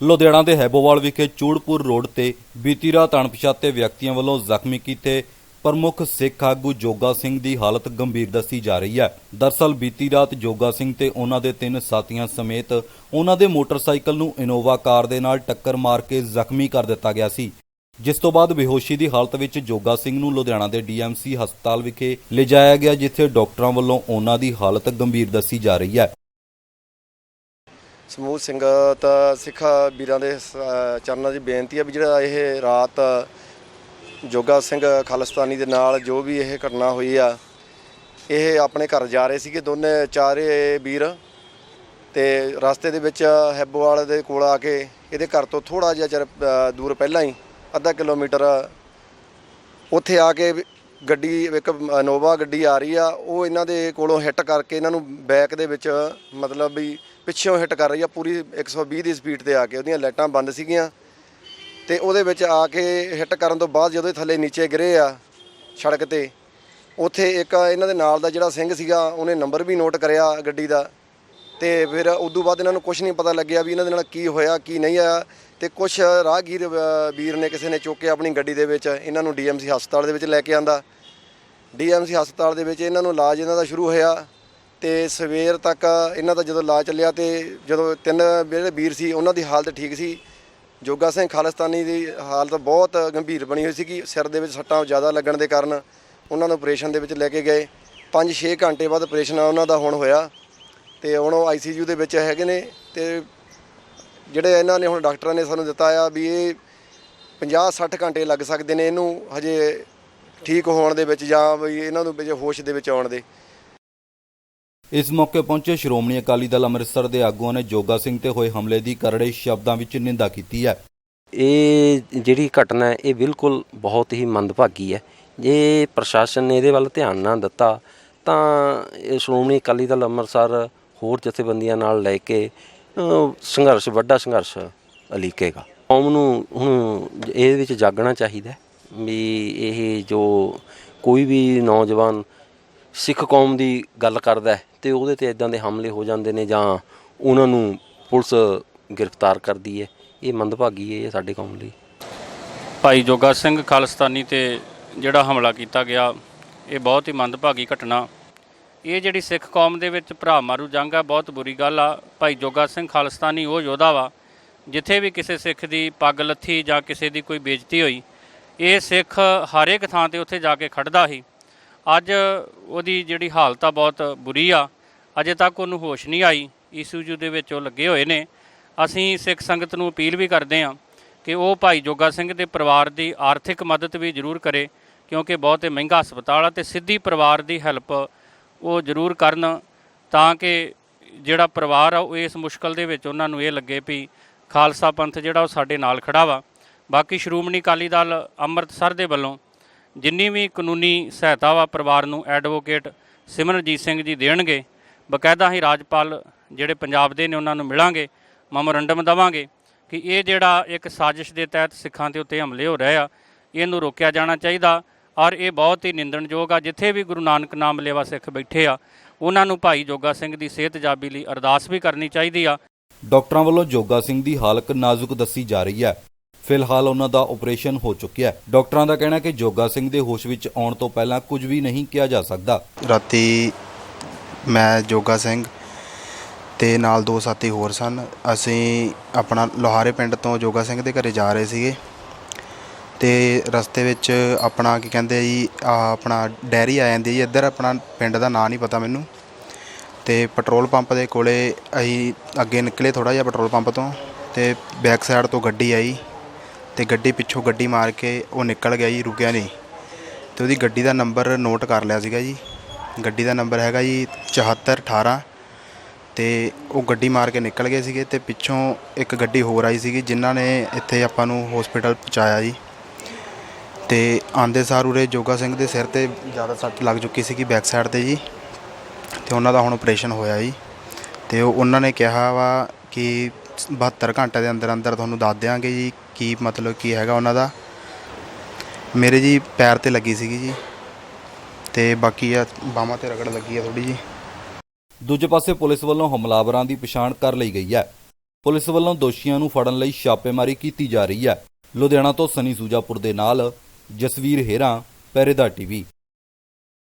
ਲੁਧਿਆਣਾ ਦੇ ਹੈਬੋਵਾਲ ਵਿਖੇ ਚੂੜਪੁਰ ਰੋਡ ਤੇ ਬੀਤੀ ਰਾਤ ਅਣਪਛਾਤੇ ਵਿਅਕਤੀਆਂ ਵੱਲੋਂ ਜ਼ਖਮੀ ਕੀਤੇ ਪ੍ਰਮੁੱਖ ਸਿੱਖ ਆਗੂ ਜੋਗਾ ਸਿੰਘ ਦੀ ਹਾਲਤ ਗੰਭੀਰ ਦੱਸੀ ਜਾ ਰਹੀ ਹੈ। ਦਰਸਲ ਬੀਤੀ ਰਾਤ ਜੋਗਾ ਸਿੰਘ ਤੇ ਉਹਨਾਂ ਦੇ ਤਿੰਨ ਸਾਥੀਆਂ ਸਮੇਤ ਉਹਨਾਂ ਦੇ ਮੋਟਰਸਾਈਕਲ ਨੂੰ ਇਨੋਵਾ ਕਾਰ ਦੇ ਨਾਲ ਟੱਕਰ ਮਾਰ ਕੇ ਜ਼ਖਮੀ ਕਰ ਦਿੱਤਾ ਗਿਆ ਸੀ। ਜਿਸ ਤੋਂ ਬਾਅਦ ਬੇਹੋਸ਼ੀ ਦੀ ਹਾਲਤ ਵਿੱਚ ਜੋਗਾ ਸਿੰਘ ਨੂੰ ਲੁਧਿਆਣਾ ਦੇ ਡੀਐਮਸੀ ਹਸਪਤਾਲ ਵਿਖੇ ਲਿਜਾਇਆ ਗਿਆ, ਜਿੱਥੇ ਡਾਕਟਰਾਂ ਵੱਲੋਂ ਉਹਨਾਂ ਦੀ ਹਾਲਤ ਗੰਭੀਰ ਦੱਸੀ ਜਾ ਰਹੀ ਹੈ। ਸਮੂਹ ਸਿੰਘ ਤਾਂ ਸਿੱਖਾ ਵੀਰਾਂ ਦੇ ਚਰਨਾਂ ਦੀ ਬੇਨਤੀ ਹੈ ਵੀ ਜਿਹੜਾ ਇਹ ਰਾਤ ਜੋਗਾ ਸਿੰਘ ਖਾਲਸਤਾਨੀ ਦੇ ਨਾਲ ਜੋ ਵੀ ਇਹ ਘਟਨਾ ਹੋਈ ਆ, ਇਹ ਆਪਣੇ ਘਰ ਜਾ ਰਹੇ ਸੀਗੇ ਦੋਨੇ ਚਾਰੇ ਵੀਰ ਤੇ ਰਸਤੇ ਦੇ ਵਿੱਚ ਹੈਬੋਵਾਲ ਦੇ ਕੋਲ ਆ ਕੇ ਇਹਦੇ ਘਰ ਤੋਂ ਥੋੜਾ ਜਿਹਾ ਚਿਰ ਦੂਰ ਪਹਿਲਾਂ ਹੀ ਅੱਧਾ ਕਿਲੋਮੀਟਰ ਉੱਥੇ ਆ ਕੇ ਵੀ ਗੱਡੀ, ਇੱਕ ਇਨੋਵਾ ਗੱਡੀ ਆ ਰਹੀ ਆ, ਉਹ ਇਹਨਾਂ ਦੇ ਕੋਲੋਂ ਹਿੱਟ ਕਰਕੇ ਇਹਨਾਂ ਨੂੰ ਬੈਕ ਦੇ ਵਿੱਚ ਮਤਲਬ ਵੀ ਪਿੱਛੋਂ ਹਿੱਟ ਕਰ ਰਹੀ ਆ, ਪੂਰੀ 120 ਦੀ ਸਪੀਡ ਤੇ ਆ ਕੇ ਉਹਦੀਆਂ ਲਾਈਟਾਂ ਬੰਦ ਸੀਗੀਆਂ। ਤੇ ਉਹਦੇ ਵਿੱਚ ਆ ਕੇ ਹਿੱਟ ਕਰਨ ਤੋਂ ਬਾਅਦ ਜਦੋਂ ਇਹ ਥੱਲੇ ਨੀਚੇ ਗਿਰੇ ਆ ਸੜਕ ਤੇ, ਉੱਥੇ ਇੱਕ ਇਹਨਾਂ ਦੇ ਨਾਲ ਦਾ ਜਿਹੜਾ ਸਿੰਘ ਸੀਗਾ, ਉਹਨੇ ਨੰਬਰ ਵੀ ਨੋਟ ਕਰਿਆ ਗੱਡੀ ਦਾ। ਤੇ ਫਿਰ ਉਦੋਂ ਬਾਅਦ ਇਹਨਾਂ ਨੂੰ ਕੁਝ ਨਹੀਂ ਪਤਾ ਲੱਗਿਆ ਵੀ ਇਹਨਾਂ ਦੇ ਨਾਲ ਕੀ ਹੋਇਆ, ਕੀ ਨਹੀਂ ਆਇਆ ਤੇ ਕੁਝ ਰਾਹਗੀਰ ਵੀਰ ਨੇ ਕਿਸੇ ਨੇ ਚੁੱਕ ਕੇ ਆਪਣੀ ਗੱਡੀ ਦੇ ਵਿੱਚ ਇਹਨਾਂ ਨੂੰ ਡੀਐਮਸੀ ਹਸਪਤਾਲ ਦੇ ਵਿੱਚ ਲੈ ਕੇ ਆਂਦਾ। ਡੀਐਮਸੀ ਹਸਪਤਾਲ ਦੇ ਵਿੱਚ ਇਹਨਾਂ ਨੂੰ ਇਲਾਜ ਇਹਨਾਂ ਦਾ ਸ਼ੁਰੂ ਹੋਇਆ ਤੇ ਸਵੇਰ ਤੱਕ ਇਹਨਾਂ ਦਾ ਜਦੋਂ ਇਲਾਜ ਚੱਲਿਆ ਤੇ ਜਦੋਂ ਤਿੰਨ ਜਿਹੜੇ ਵੀਰ ਸੀ, ਉਹਨਾਂ ਦੀ ਹਾਲਤ ਠੀਕ ਸੀ। ਜੋਗਾ ਸਿੰਘ ਖਾਲਿਸਤਾਨੀ ਦੀ ਹਾਲਤ ਬਹੁਤ ਗੰਭੀਰ ਬਣੀ ਹੋਈ ਸੀ ਕਿ ਸਿਰ ਦੇ ਵਿੱਚ ਸੱਟਾਂ ਜ਼ਿਆਦਾ ਲੱਗਣ ਦੇ ਕਾਰਨ ਉਹਨਾਂ ਨੂੰ ਆਪਰੇਸ਼ਨ ਦੇ ਵਿੱਚ ਲੈ ਕੇ ਗਏ। 5-6 ਘੰਟੇ ਬਾਅਦ ਆਪਰੇਸ਼ਨ ਉਹਨਾਂ ਦਾ ਹੁਣ ਹੋਇਆ। ਤੇ ਹੁਣ ਉਹ ਆਈਸੀਯੂ ਦੇ ਵਿੱਚ ਹੈਗੇ ਨੇ ਤੇ ਜਿਹੜੇ ਇਹਨਾਂ ਨੇ ਹੁਣ ਡਾਕਟਰਾਂ ਨੇ ਸਾਨੂੰ ਦਿੱਤਾ ਆ ਵੀ ਇਹ 50-60 ਘੰਟੇ ਲੱਗ ਸਕਦੇ ਨੇ ਇਹਨੂੰ ਹਜੇ ਠੀਕ ਹੋਣ ਦੇ ਵਿੱਚ ਜਾਂ ਵੀ ਇਹਨਾਂ ਨੂੰ ਵਿੱਚ ਹੋਸ਼ ਦੇ ਵਿੱਚ ਆਉਣ ਦੇ। ਇਸ ਮੌਕੇ ਪਹੁੰਚੇ ਸ਼੍ਰੋਮਣੀ ਅਕਾਲੀ ਦਲ ਅੰਮ੍ਰਿਤਸਰ ਦੇ ਆਗੂਆਂ ਨੇ ਜੋਗਾ ਸਿੰਘ ਤੇ ਹੋਏ ਹਮਲੇ ਦੀ ਕਰੜੇ ਸ਼ਬਦਾਂ ਵਿੱਚ ਨਿੰਦਾ ਕੀਤੀ ਹੈ। ਇਹ ਜਿਹੜੀ ਘਟਨਾ ਹੈ ਇਹ ਬਿਲਕੁਲ ਬਹੁਤ ਹੀ ਮੰਦਭਾਗੀ ਹੈ। ਜੇ ਪ੍ਰਸ਼ਾਸਨ ਨੇ ਇਹਦੇ ਵੱਲ ਧਿਆਨ ਨਾ ਦਿੱਤਾ ਤਾਂ ਇਹ ਸ਼੍ਰੋਮਣੀ ਅਕਾਲੀ ਦਲ ਅੰਮ੍ਰਿਤਸਰ ਹੋਰ ਜਥੇਬੰਦੀਆਂ ਨਾਲ ਲੈ ਕੇ ਸੰਘਰਸ਼, ਵੱਡਾ ਸੰਘਰਸ਼ ਅਲੀਕੇਗਾ ਕੌਮ ਨੂੰ ਹੁਣ ਇਹਦੇ ਵਿੱਚ ਜਾਗਣਾ ਚਾਹੀਦਾ ਵੀ ਇਹ ਜੋ ਕੋਈ ਵੀ ਨੌਜਵਾਨ ਸਿੱਖ ਕੌਮ ਦੀ ਗੱਲ ਕਰਦਾ ਹੈ ਤੇ ਉਹਦੇ ਤੇ ਇਦਾਂ ਦੇ ਹਮਲੇ ਹੋ ਜਾਂਦੇ ਨੇ ਜਾਂ ਉਹਨਾਂ ਨੂੰ ਪੁਲਿਸ ਗ੍ਰਿਫਤਾਰ ਕਰਦੀ ਹੈ, ਇਹ ਮੰਦਭਾਗੀ ਹੈ, ਇਹ ਸਾਡੇ ਕੌਮ ਲਈ। ਭਾਈ ਜੋਗਾ ਸਿੰਘ ਖਾਲਸਤਾਨੀ ਤੇ ਜਿਹੜਾ ਹਮਲਾ ਕੀਤਾ ਗਿਆ, ਇਹ ਬਹੁਤ ਹੀ ਮੰਦਭਾਗੀ ਘਟਨਾ ਇਹ ਜਿਹੜੀ ਸਿੱਖ ਕੌਮ ਦੇ ਵਿੱਚ ਭਰਾ ਮਾਰੂ ਜੰਗ ਆ, ਬਹੁਤ ਬੁਰੀ ਗੱਲ ਆ। ਭਾਈ ਜੋਗਾ ਸਿੰਘ ਖਾਲਸਤਾਨੀ ਉਹ ਯੋਧਾ ਵਾ, ਜਿੱਥੇ ਵੀ ਕਿਸੇ ਸਿੱਖ ਦੀ ਪੱਗ ਲੱਥੀ ਜਾਂ ਕਿਸੇ ਦੀ ਕੋਈ ਬੇਇੱਜ਼ਤੀ ਹੋਈ, ਇਹ ਸਿੱਖ ਹਰ ਇੱਕ ਥਾਂ ਤੇ ਉੱਥੇ ਜਾ ਕੇ ਖੜਦਾ ਸੀ। ਅੱਜ ਉਹਦੀ ਜਿਹੜੀ ਹਾਲਤ ਆ ਬਹੁਤ ਬੁਰੀ ਆ। ਅਜੇ ਤੱਕ ਉਹਨੂੰ ਹੋਸ਼ ਨਹੀਂ ਆਈ। ਈਸੂਜੂ ਦੇ ਵਿੱਚ ਉਹ ਲੱਗੇ ਹੋਏ ਨੇ। ਅਸੀਂ ਸਿੱਖ ਸੰਗਤ ਨੂੰ ਅਪੀਲ ਵੀ ਕਰਦੇ ਹਾਂ ਕਿ ਉਹ ਭਾਈ ਜੋਗਾ ਸਿੰਘ ਦੇ ਪਰਿਵਾਰ ਦੀ ਆਰਥਿਕ ਮਦਦ ਵੀ ਜ਼ਰੂਰ ਕਰੇ, ਕਿਉਂਕਿ ਬਹੁਤ ਹੀ ਮਹਿੰਗਾ ਹਸਪਤਾਲ ਆ ਤੇ ਸਿੱਧੀ ਪਰਿਵਾਰ ਦੀ ਹੈਲਪ ਉਹ ਜ਼ਰੂਰ ਕਰਨ ਤਾਂ ਕਿ ਜਿਹੜਾ ਪਰਿਵਾਰ ਆ, ਉਹ ਇਸ ਮੁਸ਼ਕਲ ਦੇ ਵਿੱਚ ਉਹਨਾਂ ਨੂੰ ਇਹ ਲੱਗੇ ਵੀ ਖਾਲਸਾ ਪੰਥ ਜਿਹੜਾ ਉਹ ਸਾਡੇ ਨਾਲ ਖੜਾ ਵਾ। ਬਾਕੀ ਸ਼੍ਰੋਮਣੀ ਅਕਾਲੀ ਦਲ ਅੰਮ੍ਰਿਤਸਰ ਦੇ ਵੱਲੋਂ ਜਿੰਨੀ ਵੀ ਕਾਨੂੰਨੀ ਸਹਾਇਤਾ ਵਾ ਪਰਿਵਾਰ ਨੂੰ ਐਡਵੋਕੇਟ ਸਿਮਰਨਜੀਤ ਸਿੰਘ ਜੀ ਦੇਣਗੇ, ਬਕਾਇਦਾ ਹੀ ਰਾਜਪਾਲ ਜਿਹੜੇ ਪੰਜਾਬ ਦੇ ਨੇ ਉਹਨਾਂ ਨੂੰ ਮਿਲਾਂਗੇ, ਮੈਮੋਰੰਡਮ ਦਵਾਂਗੇ ਕਿ ਇਹ ਜਿਹੜਾ ਇੱਕ ਸਾਜ਼ਿਸ਼ ਦੇ ਤਹਿਤ ਸਿੱਖਾਂ ਦੇ ਉੱਤੇ ਹਮਲੇ ਹੋ ਰਹੇ ਆ, ਇਹਨੂੰ ਰੋਕਿਆ ਜਾਣਾ ਚਾਹੀਦਾ। ਔਰ ਇਹ ਬਹੁਤ ਹੀ ਨਿੰਦਣਯੋਗ ਆ ਜਿੱਥੇ ਵੀ ਗੁਰੂ ਨਾਨਕ ਨਾਮ ਲੈਵਾ ਸਿੱਖ ਬੈਠੇ ਆ ਉਹਨਾਂ ਨੂੰ ਭਾਈ ਜੋਗਾ ਸਿੰਘ ਦੀ ਸਿਹਤ ਜਾਬੀ ਲਈ ਅਰਦਾਸ ਵੀ ਕਰਨੀ ਚਾਹੀਦੀ ਆ। ਡਾਕਟਰਾਂ ਵੱਲੋਂ ਜੋਗਾ ਸਿੰਘ ਦੀ ਹਾਲਤ ਨਾਜ਼ੁਕ ਦੱਸੀ ਜਾ ਰਹੀ ਹੈ। ਫਿਲਹਾਲ ਉਹਨਾਂ ਦਾ ਆਪਰੇਸ਼ਨ ਹੋ ਚੁੱਕਿਆ ਹੈ। ਡਾਕਟਰਾਂ ਦਾ ਕਹਿਣਾ ਹੈ ਕਿ ਜੋਗਾ ਸਿੰਘ ਦੇ ਹੋਸ਼ ਵਿੱਚ ਆਉਣ ਤੋਂ ਪਹਿਲਾਂ ਕੁਝ ਵੀ ਨਹੀਂ ਕਿਹਾ ਜਾ ਸਕਦਾ। ਰਾਤੀ ਮੈਂ ਜੋਗਾ ਸਿੰਘ ਤੇ ਨਾਲ ਦੋ ਸਾਥੀ ਹੋਰ ਸਨ। ਅਸੀਂ ਆਪਣਾ ਲੋਹਾਰੇ ਪਿੰਡ ਤੋਂ ਜੋਗਾ ਸਿੰਘ ਦੇ ਘਰੇ ਜਾ ਰਹੇ ਸੀਗੇ। ਅਤੇ ਰਸਤੇ ਵਿੱਚ ਆਪਣਾ ਕੀ ਕਹਿੰਦੇ ਜੀ, ਆ ਆਪਣਾ ਡੈਅਰੀ ਆ ਜਾਂਦੀ ਜੀ, ਇੱਧਰ ਆਪਣਾ ਪਿੰਡ ਦਾ ਨਾਂ ਨਹੀਂ ਪਤਾ ਮੈਨੂੰ। ਅਤੇ ਪੈਟਰੋਲ ਪੰਪ ਦੇ ਕੋਲ ਅਸੀਂ ਅੱਗੇ ਨਿਕਲੇ ਥੋੜ੍ਹਾ ਜਿਹਾ ਪੈਟਰੋਲ ਪੰਪ ਤੋਂ ਅਤੇ ਬੈਕ ਸਾਈਡ ਤੋਂ ਗੱਡੀ ਆਈ ਅਤੇ ਗੱਡੀ ਪਿੱਛੋਂ ਗੱਡੀ ਮਾਰ ਕੇ ਉਹ ਨਿਕਲ ਗਿਆ ਜੀ ਰੁਕਿਆ ਨਹੀਂ। ਅਤੇ ਉਹਦੀ ਗੱਡੀ ਦਾ ਨੰਬਰ ਨੋਟ ਕਰ ਲਿਆ ਸੀਗਾ ਜੀ। ਗੱਡੀ ਦਾ ਨੰਬਰ ਹੈਗਾ ਜੀ ਚੁਹੱਤਰ 7418 ਅਤੇ ਉਹ ਗੱਡੀ ਮਾਰ ਕੇ ਨਿਕਲ ਗਏ ਸੀਗੇ ਅਤੇ ਪਿੱਛੋਂ ਇੱਕ ਗੱਡੀ ਹੋਰ ਆਈ ਸੀਗੀ ਜਿਨ੍ਹਾਂ ਨੇ ਇੱਥੇ ਆਪਾਂ ਨੂੰ ਹਸਪੀਟਲ ਪਹੁੰਚਾਇਆ ਜੀ। ਤੇ ਆਂਦੇ ਸਾਰ ਉਰੇ ਜੋਗਾ ਸਿੰਘ ਦੇ ਸਿਰ ਤੇ ਜ਼ਿਆਦਾ ਸੱਟ ਲੱਗ ਚੁੱਕੀ ਸੀਗੀ ਬੈਕ ਸਾਈਡ ਤੇ ਜੀ। ਤੇ ਉਹਨਾਂ ਦਾ ਹੁਣ ਆਪਰੇਸ਼ਨ ਹੋਇਆ ਜੀ। ਤੇ ਉਹਨਾਂ ਨੇ ਕਿਹਾ ਵਾ ਕਿ 72 ਘੰਟੇ ਦੇ ਅੰਦਰ ਅੰਦਰ ਤੁਹਾਨੂੰ ਦੱਸ ਦਿਆਂਗੇ ਜੀ ਕੀ ਮਤਲਬ ਕੀ ਹੈਗਾ ਉਹਨਾਂ ਦਾ। ਮੇਰੇ ਜੀ ਪੈਰ ਤੇ ਲੱਗੀ ਸੀਗੀ ਜੀ। ਤੇ ਬਾਕੀ ਆ ਬਾਹਾਂ ਤੇ ਰਗੜ ਲੱਗੀ ਆ ਥੋੜੀ ਜੀ। ਦੂਜੇ ਪਾਸੇ ਪੁਲਿਸ ਵੱਲੋਂ ਹਮਲਾਵਰਾਂ ਦੀ ਪਛਾਣ ਕਰ ਲਈ ਗਈ ਹੈ। ਪੁਲਿਸ ਵੱਲੋਂ ਦੋਸ਼ੀਆਂ ਨੂੰ ਫੜਨ ਲਈ ਛਾਪੇਮਾਰੀ ਕੀਤੀ ਜਾ ਰਹੀ ਹੈ। ਲੁਧਿਆਣਾ ਤੋਂ ਸਨੀ ਸੂਜਾਪੁਰ ਦੇ ਨਾਲ ਜਸਵੀਰ ਹੇਰਾ ਪਹਿਰੇਦਾਰ ਟੀਵੀ।